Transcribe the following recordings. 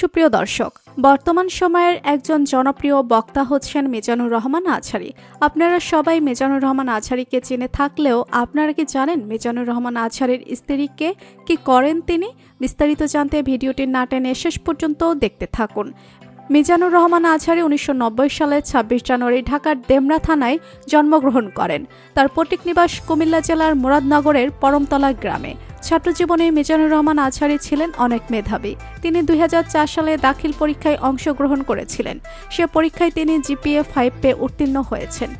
সুপ্রিয় দর্শক, বর্তমান সময়ের একজন জনপ্রিয় বক্তা হচ্ছেন মিজানুর রহমান আছারি। আপনারা সবাই মিজানুর রহমান আছারিকে চিনে থাকলেও আপনারা কি জানেন মিজানুর রহমান আছারির স্ত্রীকে কি করেন তিনি? বিস্তারিত জানতে ভিডিওটি না টেনে শেষ পর্যন্ত দেখতে থাকুন। মিজানুর রহমান আছারি উনিশশো সালের ছাব্বিশ জানুয়ারি ঢাকার দেমরা থানায় জন্মগ্রহণ করেন। তার পৈতৃক নিবাস কুমিল্লা জেলার মুরাদনগরের পরমতলা গ্রামে। ছাত্রজীবনে মিজানুর রহমান আছারি ছিলেন অনেক মেধাবী। তিনি দুই হাজার চার সালে দাখিল পরীক্ষায় অংশগ্রহণ করেছিলেন। সে পরীক্ষায় তিনি জিপিএ ফাইভ পেয়ে উত্তীর্ণ হয়েছেন।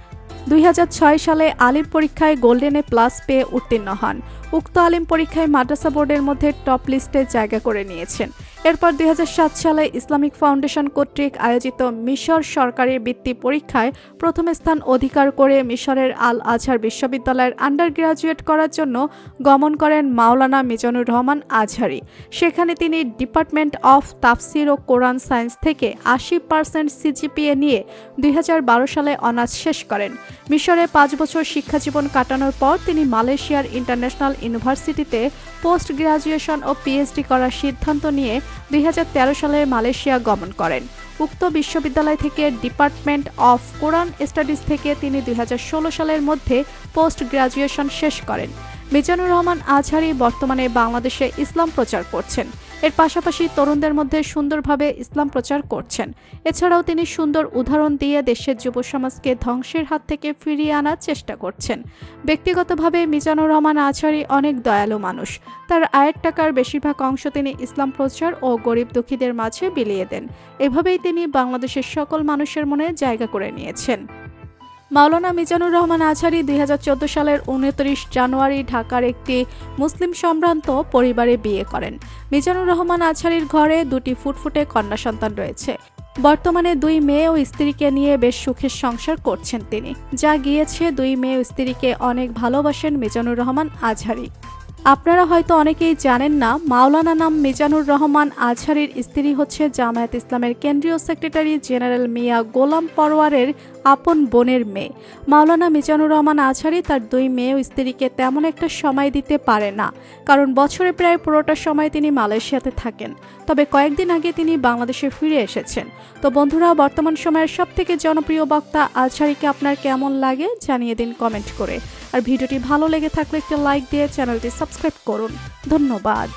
দুই হাজার ছয় সালে আলিম পরীক্ষায় গোল্ডেনে প্লাস পেয়ে উত্তীর্ণ হন। উক্ত আলিম পরীক্ষায় মাদ্রাসা বোর্ডের মধ্যে টপ লিস্টে জায়গা করে নিয়েছেন। এরপর দুই হাজার সাত সালে ইসলামিক ফাউন্ডেশন কর্তৃক আয়োজিত মিশর সরকারি বৃত্তি পরীক্ষায় প্রথম স্থান অধিকার করে মিশরের আল আজহার বিশ্ববিদ্যালয়ের আন্ডার গ্রাজুয়েট করার জন্য গমন করেন মাওলানা মিজানুর রহমান আজহারি। সেখানে তিনি ডিপার্টমেন্ট অফ তাফসির ও কোরআন সায়েন্স থেকে আশি পার্সেন্ট সিজিপিএ নিয়ে দুই হাজার বারো সালে অনার্স শেষ করেন। মিশরে পাঁচ বছর শিক্ষাজীবন কাটানোর পর তিনি মালয়েশিয়ার ইন্টারন্যাশনাল ইউনিভার্সিটিতে পোস্ট গ্রাজুয়েশন ও পিএইচডি করার সিদ্ধান্ত নিয়ে দুই হাজার তেরো সালে মালয়েশিয়া গমন করেন। উক্ত বিশ্ববিদ্যালয় থেকে ডিপার্টমেন্ট অফ কোরআন স্টাডিজ থেকে তিনি দুই হাজার ষোলো সালের মধ্যে পোস্ট গ্রাজুয়েশন শেষ করেন। মিজানুর রহমান আজহারি বর্তমানে বাংলাদেশে ইসলাম প্রচার করছেন। এর পাশাপাশি তরুণদের মধ্যে সুন্দরভাবে ইসলাম প্রচার করছেন। এছাড়াও তিনি সুন্দর উদাহরণ দিয়ে দেশের যুব সমাজকে ধ্বংসের হাত থেকে ফিরিয়ে আনার চেষ্টা করছেন। ব্যক্তিগতভাবে মিজানুর রহমান আজহারি অনেক দয়ালু মানুষ। তার আয়ের টাকার বেশিরভাগ অংশ তিনি ইসলাম প্রচার ও গরিব দুঃখীদের মাঝে বিলিয়ে দেন। এভাবেই তিনি বাংলাদেশের সকল মানুষের মনে জায়গা করে নিয়েছেন। মাওলানা মিজানুর রহমান আজহারি দুই সালের উনত্রিশ জানুয়ারি ঢাকার একটি মুসলিম সম্ভ্রান্ত পরিবারে বিয়ে করেন। মিজানুর রহমান আজহারির ঘরে দুটি ফুটফুটে কন্যা সন্তান রয়েছে। বর্তমানে দুই মেয়ে ও স্ত্রীকে নিয়ে বেশ সুখের সংসার করছেন তিনি। যা গিয়েছে দুই মেয়ে ও স্ত্রীকে অনেক ভালোবাসেন মিজানুর রহমান আজহারি আপনারা হয়তো অনেকেই জানেন না, মাওলানা নাম মিজানুর রহমান আজহারির স্ত্রী হচ্ছে জামায়াত ইসলামের কেন্দ্রীয় সেক্রেটারি জেনারেল মিয়া গোলাম পরওয়ারের আপন বোনের মেয়ে। মাওলানা মিজানুর রহমান আজহারি তার দুই মেয়ে স্ত্রীকে তেমন একটা সময় দিতে পারে না, কারণ বছরে প্রায় পুরোটা সময় তিনি মালয়েশিয়াতে থাকেন। তবে কয়েকদিন আগে তিনি বাংলাদেশে ফিরে এসেছেন। তো বন্ধুরা, বর্তমান সময়ের সবথেকে জনপ্রিয় বক্তা আজহারিকে আপনার কেমন লাগে জানিয়ে দিন কমেন্ট করে। আর ভিডিওটি ভালো লেগে থাকলে একটি লাইক দিয়ে চ্যানেলটি সাবস্ক্রাইব করুন। ধন্যবাদ।